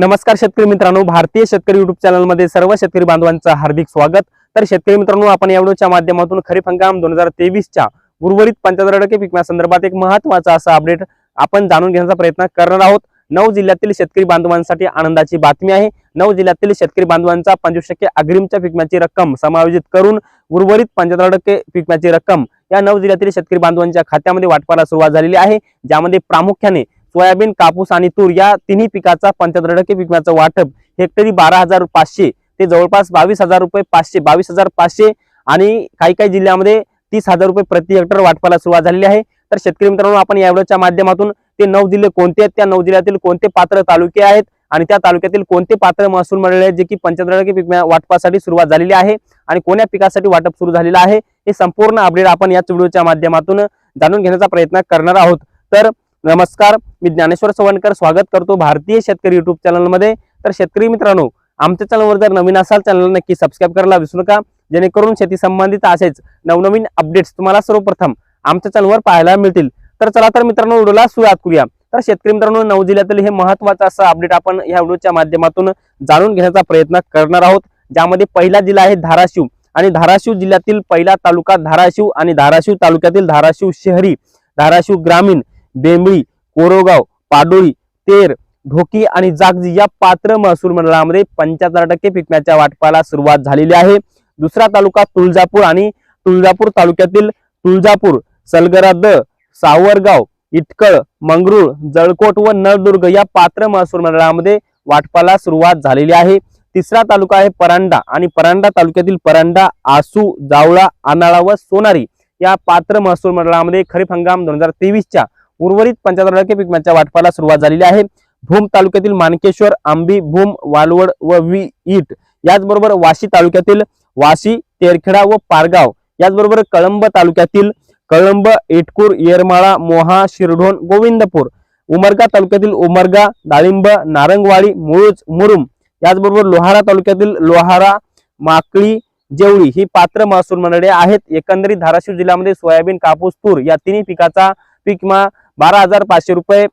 नमस्कार शेतकरी मित्रांनो भारतीय शेतकरी युट्यूब चॅनलमध्ये सर्व शेतकरी बांधवांचं हार्दिक स्वागत. तर शेतकरी मित्रांनो आपण या व्हिडिओच्या माध्यमातून खरीप हंगाम दोन हजार तेवीसच्या उर्वरित पंच्याहत्तर टक्के पिकण्यासंदर्भात एक महत्त्वाचा असा अपडेट आपण जाणून घेण्याचा प्रयत्न करणार आहोत. नऊ जिल्ह्यातील शेतकरी बांधवांसाठी आनंदाची बातमी आहे. नऊ जिल्ह्यातील शेतकरी बांधवांचा पंचवीस टक्के अग्रिमच्या पिकम्याची रक्कम समायोजित करून उर्वरित पंच्याहत्तर टक्के पिकम्याची रक्कम या नऊ जिल्ह्यातील शेतकरी बांधवांच्या खात्यामध्ये वाटपाला सुरुवात झालेली आहे. ज्यामध्ये प्रामुख्याने सोयाबीन कापूस आणि तूर या तिन्ही पिकाचा पंच्याहत्तर टक्के पिकाचं वाटप. हेक्टरी बारा हजार पाचशे ते जवळपास बावीस हजार रुपये पाचशे बावीस हजार पाचशे आणि काही काही जिल्ह्यामध्ये तीस हजार रुपये प्रति हेक्टर वाटपाला सुरुवात झालेली आहे. तर शेतकरी मित्रांनो आपण या व्हिडिओच्या माध्यमातून ते नऊ जिल्हे कोणते आहेत त्या नऊ जिल्ह्यातील कोणते पात्र तालुके आहेत आणि त्या तालुक्यातील कोणते पात्र महसूल मंडळ आहेत जे की पंच्याहत्तर टक्के पिक वाटपासाठी सुरुवात झालेली आहे आणि कोण्या पिकासाठी वाटप सुरू झालेलं आहे हे संपूर्ण अपडेट आपण याच व्हिडिओच्या माध्यमातून जाणून घेण्याचा प्रयत्न करणार आहोत. तर नमस्कार मी ज्ञानेश्वर सवणकर. स्वागत करतो भारतीय शेतकरी युट्यूब चॅनलमध्ये तर शेतकरी मित्रांनो आमच्या चॅनलवर जर नवीन असाल चॅनल नक्की सबस्क्राईब करायला विसरू नका. जेणेकरून शेती संबंधित असेच नवनवीन अपडेट्स तुम्हाला सर्वप्रथम आमच्या चॅनलवर पाहायला मिळतील. तर चला तर मित्रांनो व्हिडिओला सुरुवात करूया. तर शेतकरी मित्रांनो नऊ जिल्ह्यातील हे महत्वाचं असं अपडेट आपण या व्हिडिओच्या माध्यमातून जाणून घेण्याचा प्रयत्न करणार आहोत. ज्यामध्ये पहिला जिल्हा आहे धाराशिव आणि धाराशिव जिल्ह्यातील पहिला तालुका धाराशिव आणि धाराशिव तालुक्यातील धाराशिव शहरी धाराशिव ग्रामीण बेंबळी कोरोगाव पाडोळी तेर ढोकी आणि जागजी या पात्र महसूल मंडळामध्ये पंच्याहत्तर टक्के पिकण्याच्या वाटपाला सुरुवात झालेली आहे. दुसरा तालुका तुळजापूर आणि तुळजापूर तालुक्यातील तुळजापूर सलगराद सावरगाव इटकळ मंगरुळ जळकोट व नळदुर्ग या पात्र महसूल मंडळामध्ये वाटपाला सुरुवात झालेली आहे. तिसरा तालुका आहे परांडा आणि परांडा तालुक्यातील परांडा आसू जावळा आनाळा व सोनारी या पात्र महसूल मंडळामध्ये खरीप हंगाम दोन हजार तेवीसच्या उर्वरित पंच्याहत्तर टक्के पिकण्याच्या वाटपाला सुरुवात झालेली आहे. भूम तालुक्यातील मानकेश्वर आंबी भूम वालवड व वी इट याचबरोबर वाशी तालुक्यातील वाशी तेरखेडा व पारगाव याचबरोबर कळंब तालुक्यातील कळंब इटकूर येरमाळा मोहा शिरढोण गोविंदपूर उमरगा तालुक्यातील उमरगा डाळिंब नारंगवाडी मुळूज मुरुम याचबरोबर लोहारा तालुक्यातील लोहारा माकळी जेवळी ही पात्र महसूल मंडळे आहेत. एकंदरीत धाराशिव जिल्ह्यामध्ये सोयाबीन कापूस तूर या तिन्ही पिकाचा पीक मा बारा हजार पाचशे रुपये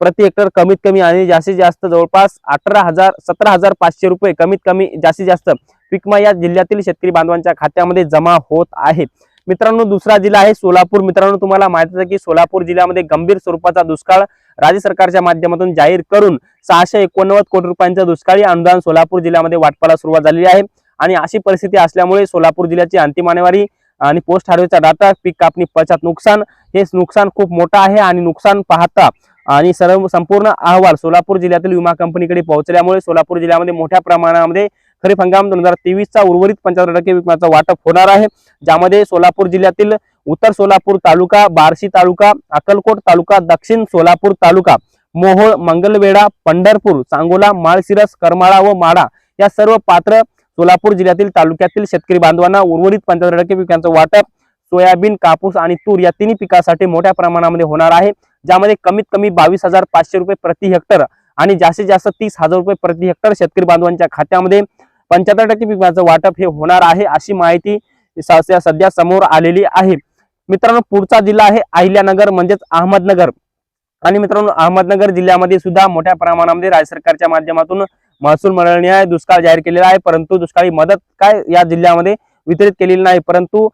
प्रति हेक्टर कमीत कमी आणि जास्तीत जास्त जवळपास अठरा हजार सतरा हजार पाचशे रुपये कमीत कमी जास्तीत जास्त पिकमा या जिल्ह्यातील शेतकरी बांधवांच्या खात्यामध्ये जमा होत आहे. मित्रांनो दुसरा जिल्हा आहे सोलापूर. मित्रांनो तुम्हाला माहिती आहे की सोलापूर जिल्ह्यामध्ये गंभीर स्वरूपाचा दुष्काळ राज्य सरकारच्या माध्यमातून जाहीर करून सहाशे एकोणनव्वद कोटी रुपयांचं दुष्काळी अनुदान सोलापूर जिल्ह्यामध्ये वाटपाला सुरुवात झालेली आहे. आणि अशी परिस्थिती असल्यामुळे सोलापूर जिल्ह्याची अंतिम आणेवारी आणि पोस्ट हार्वेस्टचा डाटा पीक कापणी पश्चात नुकसान हे नुकसान खूप मोठं आहे आणि नुकसान पाहता. आणि सर्व संपूर्ण अहवाल सोलापूर जिल्ह्यातील विमा कंपनीकडे पोहोचल्यामुळे सोलापूर जिल्ह्यामध्ये मोठ्या प्रमाणामध्ये खरीप हंगाम दोन हजार तेवीसचा उर्वरित पंच्याहत्तर टक्के विमाचा वाटप होणार आहे. ज्यामध्ये सोलापूर जिल्ह्यातील उत्तर सोलापूर तालुका बार्शी तालुका अक्कलकोट तालुका दक्षिण सोलापूर तालुका मोहोळ मंगलवेढा पंढरपूर सांगोला माळशिरस करमाळा व माडा या सर्व पात्र सोलापूर जिल्ह्यातील तालुक्यातील शेतकरी बांधवांना उर्वरित पंच्याहत्तर टक्के पिकांचं वाटप सोयाबीन कापूस आणि तूर या तिन्ही पिकासाठी मोठ्या प्रमाणामध्ये होणार आहे. ज्यामध्ये कमीत कमी बावीस हजार पाचशे रुपये प्रति हेक्टर आणि जास्तीत जास्त तीस हजार रुपये प्रति हेक्टर शेतकरी बांधवांच्या खात्यामध्ये पंच्याहत्तर टक्के पिकांचं वाटप हे होणार आहे अशी माहिती सध्या समोर आलेली आहे. मित्रांनो पुढचा जिल्हा आहे अहिल्यानगर म्हणजेच अहमदनगर. आणि मित्रांनो अहमदनगर जिल्ह्यामध्ये सुद्धा मोठ्या प्रमाणामध्ये राज्य सरकारच्या माध्यमातून महसूल मंडळाने दुष्काळ जाहीर केलेला आहे परंतु दुष्काळी मदत काय या जिल्ह्यामध्ये वितरित केलेली नाही परंतु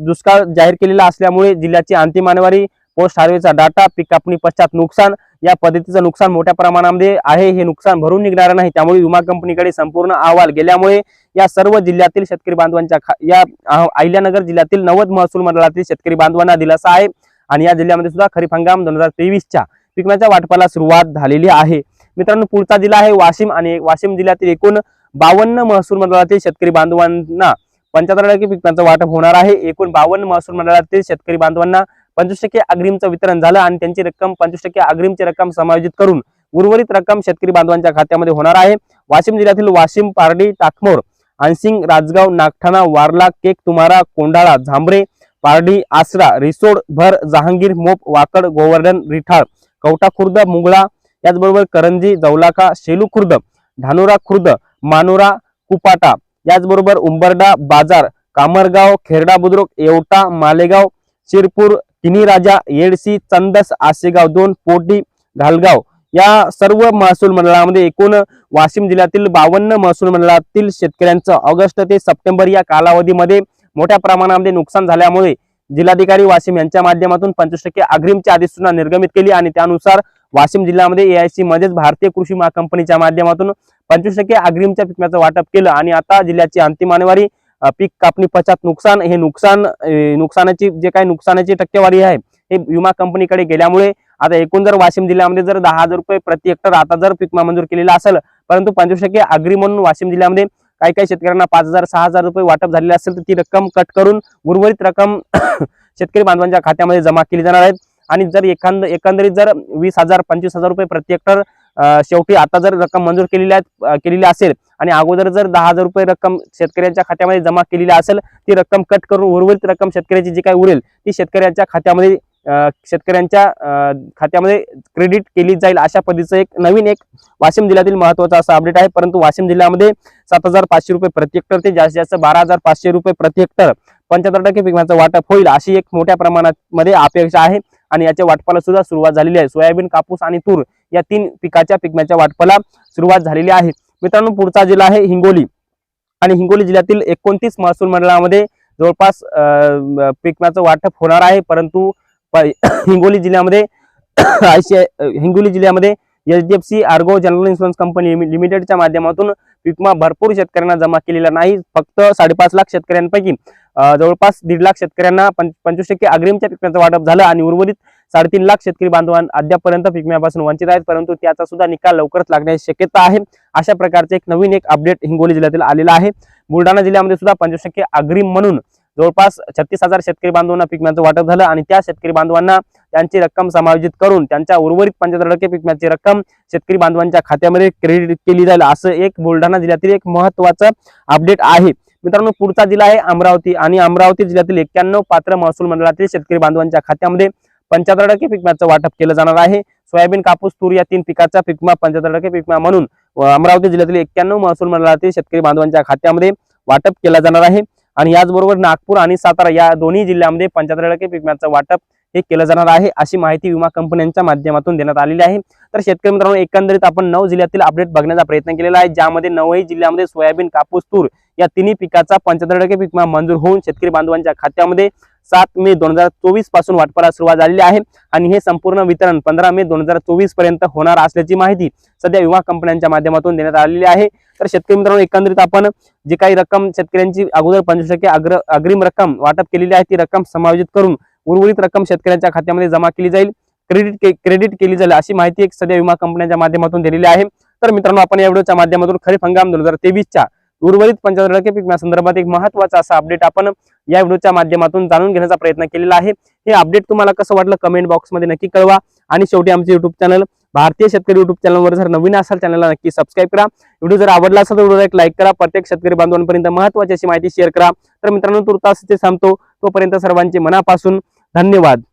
दुष्काळ जाहीर केलेला असल्यामुळे जिल्ह्याची अंतिम आणेवारी पोस्ट हार्वेचा डाटा पीक कापणी पश्चात नुकसान या पद्धतीचं नुकसान मोठ्या प्रमाणामध्ये आहे हे नुकसान भरून निघणार नाही त्यामुळे विमा कंपनीकडे संपूर्ण अहवाल गेल्यामुळे या सर्व जिल्ह्यातील शेतकरी बांधवांच्या खा- या अहिल्यानगर जिल्ह्यातील नवद महसूल मंडळातील शेतकरी बांधवांना दिलासा आहे. आणि या जिल्ह्यामध्ये सुद्धा खरीप हंगाम दोन हजार तेवीसच्या पिकण्याच्या वाटपाला सुरुवात झालेली आहे. मित्रांनो पुढचा जिल्हा आहे वाशिम आणि वाशिम जिल्ह्यातील एकूण बावन्न महसूल मंडळातील शेतकरी बांधवांना पंच्याहत्तर टक्के पिकांचं वाटप होणार आहे. एकूण बावन्न महसूल मंडळातील शेतकरी बांधवांना पंचवीस टक्के अग्रिमचं वितरण झालं आणि त्यांची रक्कम पंचवीस टक्के अग्रिमची रक्कम समायोजित करून उर्वरित रक्कम शेतकरी बांधवांच्या खात्यामध्ये होणार आहे. वाशिम जिल्ह्यातील वाशिम पारडी टाकमोर अनसिंग राजगाव नागठाणा वारला केक तुमारा कोंडाळा झांबरे पारडी आसरा रिसोड भर जहांगीर मोप वाकड गोवर्धन रिठाळ कवटा खुर्द मुगळा याचबरोबर करंजी जवलाका शेलू खुर्द धानोरा खुर्द मानोरा कुपाटा याचबरोबर उंबरडा बाजार कामरगाव खेरडा बुद्रुक येवटा मालेगाव शिरपूर तिन्ही राजा येडसी चंदस आसेगाव दोन पोटी घालगाव. या सर्व महसूल मंडळामध्ये एकूण वाशिम जिल्ह्यातील बावन्न महसूल मंडळातील शेतकऱ्यांचं ऑगस्ट ते सप्टेंबर या कालावधीमध्ये मोठ्या प्रमाणामध्ये नुकसान झाल्यामुळे जिल्हाधिकारी वाशिम यांच्या माध्यमातून पंचवीस टक्के अग्रिमची अधिसूचना निर्गमित केली आणि त्यानुसार वाशिम जिल्ह्यामध्ये एआयसी म्हणजेच भारतीय कृषी कंपनीच्या माध्यमातून पंचवीस टक्के अग्रिमच्या पिकम्याचं वाटप केलं आणि आता जिल्ह्याची अंतिम आणेवारी पीक कापणी पश्चात नुकसान हे नुकसान नुकसानाची जे काही नुकसानाची टक्केवारी आहे हे विमा कंपनीकडे गेल्यामुळे आता एकूण जर वाशिम जिल्ह्यामध्ये जर दहा हजार रुपये प्रति हेक्टर आता जर पीक विमा मंजूर केलेला असेल परंतु पंचवीस टक्के अग्री म्हणून वाशिम जिल्ह्यामध्ये काही काही शेतकऱ्यांना पाच हजार सहा हजार रुपये वाटप झालेले असेल तर ती रक्कम कट करून उर्वरित रक्कम शेतकरी बांधवांच्या खात्यामध्ये जमा केली जाणार आहेत आणि जर एखाद एकंदरीत जर वीस हजार पंचवीस हजार रुपये प्रति हेक्टर शेवटी आता जर रक्कम मंजूर केलेली आहे केलेली असेल आणि अगोदर जर दहा हजार रुपये रक्कम शेतकऱ्यांच्या खात्यामध्ये जमा केलेली असेल ती रक्कम कट करून उर्वरित रक्कम शेतकऱ्याची जी काही उरेल ती शेतकऱ्यांच्या खात्यामध्ये शेतकऱ्यांच्या खात्यामध्ये क्रेडिट केली जाईल अशा पद्धतीचं एक नवीन एक वाशिम जिल्ह्यातील महत्त्वाचा असा अपडेट आहे. परंतु वाशिम जिल्ह्यामध्ये सात हजार पाचशे रुपये प्रति हेक्टर ते जास्तीत जास्त बारा हजार पाचशे रुपये प्रति हेक्टर पंच्याहत्तर टक्के पिकांचं वाटप होईल अशी एक मोठ्या प्रमाणात मध्ये अपेक्षा आहे. आणि याच्या वाटपाला सुद्धा सुरुवात झालेली आहे. सोयाबीन कापूस आणि तूर या तीन पिकाच्या पिकम्याच्या वाटपाला सुरुवात झालेली आहे. मित्रांनो पुढचा जिल्हा आहे हिंगोली. आणि हिंगोली जिल्ह्यातील एकोणतीस महसूल मंडळामध्ये जवळपास पिकण्याचं वाटप होणार आहे. परंतु हिंगोली जिल्ह्यामध्ये आयसीआय हिंगोली जिल्ह्यामध्ये H D F C Ergo general insurance company लिमिटेडच्या माध्यमातून विमा भरपूर शेतकऱ्यांना जमा केलेला नाही. फक्त साडेपाच लाख शेतकऱ्यांपैकी जवळपास दीड लाख शेतकऱ्यांना पंचवीस टक्के अग्रिमच्या पिकम्याचं वाटप झालं आणि उर्वरित साडेतीन लाख शेतकरी बांधवां अद्यापर्यंत पिकम्यापासून वंचित आहेत परंतु त्याचा सुद्धा निकाल लवकरच लागण्याची शक्यता आहे. अशा प्रकारचे एक नवीन एक अपडेट हिंगोली जिल्ह्यातील आलेला आहे. बुलढाणा जिल्ह्यामध्ये सुद्धा पंचवीस टक्के अग्रिम म्हणून जवळपास छत्तीस हजार शेतकरी बांधवांना पिकम्याचं वाटप झालं आणि त्या शेतकरी बांधवांना त्यांची रक्कम समायोजित करून त्यांच्या उर्वरित पंच्याहत्तर टक्के पिकम्याची रक्कम शेतकरी बांधवांच्या खात्यामध्ये क्रेडिट केली जाईल असं एक बुलढाणा जिल्ह्यातील एक महत्वाचं अपडेट आहे. मित्रांनो पुढचा जिल्हा आहे अमरावती आणि अमरावती जिल्ह्यातील एक्क्याण्णव पात्र महसूल मंडळातील शेतकरी बांधवांच्या खात्यामध्ये पंच्याहत्तर टक्के पिकम्याचं वाटप केलं जाणार आहे. सोयाबीन कापूस तूर या तीन पिकाचा पिकमा पंच्याहत्तर टक्के पिकमा म्हणून अमरावती जिल्ह्यातील एक्क्याण्णव महसूल मंडळातील शेतकरी बांधवांच्या खात्यामध्ये वाटप केला जाणार आहे. आणि याचबरोबर नागपूर आणि सातारा या दोन्ही जिल्ह्यामध्ये पंच्याहत्तर टक्के पिकम्याचं वाटप हे केलं जाणार आहे अशी माहिती विमा कंपन्यांच्या माध्यमातून देण्यात आलेली आहे. तर शेतकरी मित्रांनो एकंदरीत आपण नऊ जिल्ह्यातील अपडेट बघण्याचा प्रयत्न केलेला आहे. ज्यामध्ये नऊही जिल्ह्यामध्ये सोयाबीन कापूस तूर या तिन्ही पिकाचा पंच्याहत्तर टक्के पीक विमा मंजूर होऊन शेतकरी बांधवांच्या खात्यामध्ये सात मे दोन हजार चोवीसपासून वाटपाला सुरुवात झालेली आहे. आणि हे संपूर्ण वितरण पंधरा मे दोन हजार चोवीसपर्यंत होणार असल्याची माहिती सध्या विमा कंपन्यांच्या माध्यमातून देण्यात आलेली आहे. तर शेतकरी मित्रांनो एकंदरीत आपण जी काही रक्कम शेतकऱ्यांची अगोदर पंचवीस टक्के अग्र अग्रिम रक्कम वाटप केलेली आहे ती रक्कम समायोजित करून उर्वरित रक्कम शेतकऱ्यांच्या खात्यामध्ये जमा केली जाईल. क्रेडिट क्रेडिट केली जाईल अशी माहिती एक सध्या विमा कंपन्यांच्या माध्यमातून दिलेली आहे. तर मित्रांनो आपण या व्हिडिओच्या माध्यमातून खरीप हंगाम दोन हजार तेवीसच्या उर्वरित पंचाहत्तर टक्के पीक संदर्भात एक महत्त्वाचा असा अपडेट आपण या व्हिडिओच्या माध्यमातून जाणून घेण्याचा प्रयत्न केलेला आहे. हे अपडेट तुम्हाला कसं वाटलं कमेंट बॉक्समध्ये नक्की कळवा. आणि शेवटी आमचे युट्यूब चॅनल भारतीय शेतकरी युट्यूब चॅनलवर जर नवीन असाल चॅनलला नक्की सबस्क्राईब करा. व्हिडिओ जर आवडला असेल तर व्हिडिओ एक लाईक करा. प्रत्येक शेतकरी बांधवांपर्यंत महत्वाची अशी माहिती शेअर करा. तर मित्रांनो तुर्तास ते थांबतो. तोपर्यंत सर्वांचे मनापासून धन्यवाद.